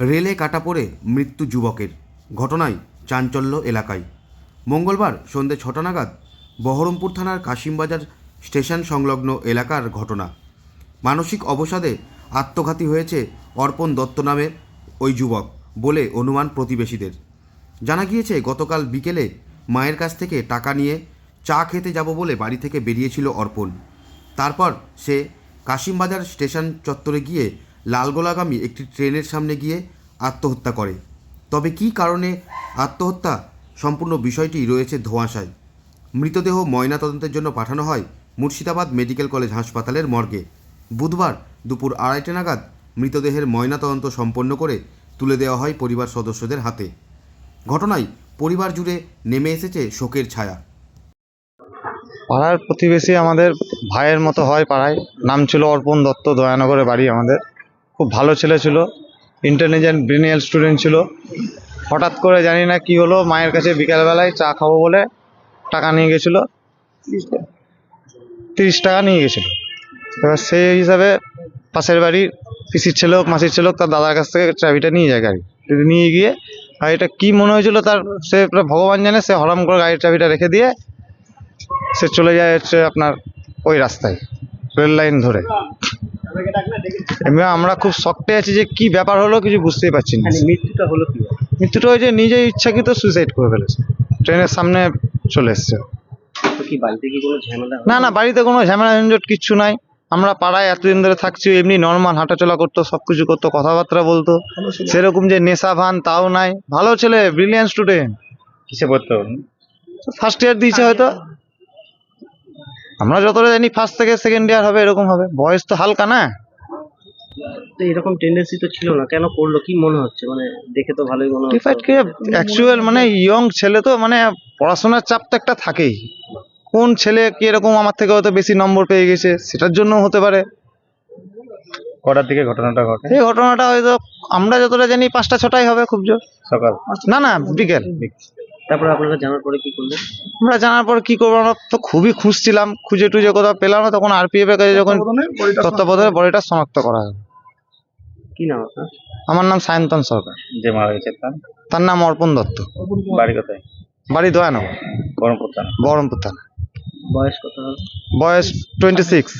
রেলে কাটা পড়ে মৃত্যু যুবকের। ঘটনায় চাঞ্চল্য এলাকায়। মঙ্গলবার সন্ধে ছটা নাগাদ বহরমপুর থানার কাশিমবাজার স্টেশন সংলগ্ন এলাকার ঘটনা। মানসিক অবসাদে আত্মঘাতী হয়েছে অর্পণ দত্ত নামের ওই যুবক বলে অনুমান প্রতিবেশীদের। জানা গিয়েছে, গতকাল বিকেলে মায়ের কাছ থেকে টাকা নিয়ে চা খেতে যাব বলে বাড়ি থেকে বেরিয়েছিল অর্পণ। তারপর সে কাশিমবাজার স্টেশন চত্বরে গিয়ে লালগোলাগামী একটি ট্রেনের সামনে গিয়ে আত্মহত্যা করে। তবে কী কারণে আত্মহত্যা? সম্পূর্ণ বিষয়টি রয়েছে ধোঁয়াশায়। মৃতদেহ ময়নাতদন্তের জন্য পাঠানো হয় মুর্শিদাবাদ মেডিকেল কলেজ হাসপাতালের মর্গে। বুধবার দুপুর আড়াইটে নাগাদ মৃতদেহের ময়নাতদন্ত সম্পন্ন করে তুলে দেওয়া হয় পরিবার সদস্যদের হাতে। ঘটনায় পরিবার জুড়ে নেমে এসেছে শোকের ছায়া। পাড়ার প্রতিবেশী আমাদের ভাইয়ের মতো হয় পাড়ায়। নাম ছিল অর্পণ দত্ত দয়ানগরে বাড়ি আমাদের। খুব ভালো ছেলে ছিল ইন্টেলিজেন্ট ব্রিনিয়াল স্টুডেন্ট ছিল। হঠাৎ করে জানি না কি হলো, মায়ের কাছে বিকালবেলায় চা খাব বলে টাকা নিয়ে গেছিল। তিরিশ টাকা নিয়ে গেছিল। এবার সেই হিসাবে পাশের বাড়ির পিসির ছেলে হোক মাসির ছেলে হোক তার দাদার কাছ থেকে চাবিটা নিয়ে যায় গাড়ি। নিয়ে গিয়ে গাড়িটা কি মনে হয়েছিল তার, সে ভগবান জানে, সে হরম করে গাড়ির চাবিটা রেখে দিয়ে সে চলে যায় হচ্ছে আপনার ওই রাস্তায়, রেল লাইন ধরে। আমরা খুব শক্টে আছি যে কি ব্যাপার হলো কিছু বুঝতেই পারছি না। মৃত্যুটা হলো কি? মৃত্যুটা হয়েছে নিজে ইচ্ছাকৃত সুইসাইড করে ফেলেছে। ট্রেনের সামনে চলে এসছে। না না বাড়িতে কোনো ঝামেলা ঝঞ্ঝট কিচ্ছু নাই। আমরা পাড়ায় এতদিন ধরে থাকছি এমনি নর্মাল হাঁটাচলা করতো সব কিছু করতো কথাবার্তা বলতো। সেরকম যে নেশা ভান তাও নাই। ভালো ছেলে ব্রিলিয়ান্ট স্টুডেন্ট কিসে পড়তে? ফার্স্ট ইয়ার দিয়েছে হয়তো। আমরা যতটা জানি ফার্স্ট থেকে সেকেন্ড ইয়ার হবে এরকম হবে। বয়স তো হালকা না? তো এরকম টেন্ডেন্সি তো ছিল না। কেন করল? কি মনে হচ্ছে? মানে দেখে তো ভালোই মনে হচ্ছে। কে? অ্যাকচুয়াল মানে ইয়ং ছেলে তো মানে পড়াশোনার চাপ তো একটা থাকেই। কোন ছেলে কি এরকম আমার থেকে হয়তো বেশি নম্বর পেয়ে গেছে সেটার জন্য হতে পারে। কটার দিকে ঘটনাটা ঘটে? এই ঘটনাটা হয়তো আমরা যতটা জানি পাঁচটা ছটাই হবে খুব জোর। সকাল। না না বিকেল। তারপরে আপনারা জানার পরে কি করলেন? আমরা জানার পর কি করব? আমরা তো খুবই খুঁজছিলাম খুঁজে টুজে কোথাও পেলাম না। তখন আরপিএফ এর কাছে যখন তত্ত্বাবধানে বডিটা শনাক্ত করা হয়। কি নাম আপনার? আমার নাম সায়ন্তন সরকার। যে মারা গেছে তার নাম? অর্পণ দত্ত। বাড়ি কোথায়? বাড়ি দয়ানগর। গরমপুর থানা। বহরমপুর থানা। বয়স কত বয়স টোয়েন্টি সিক্স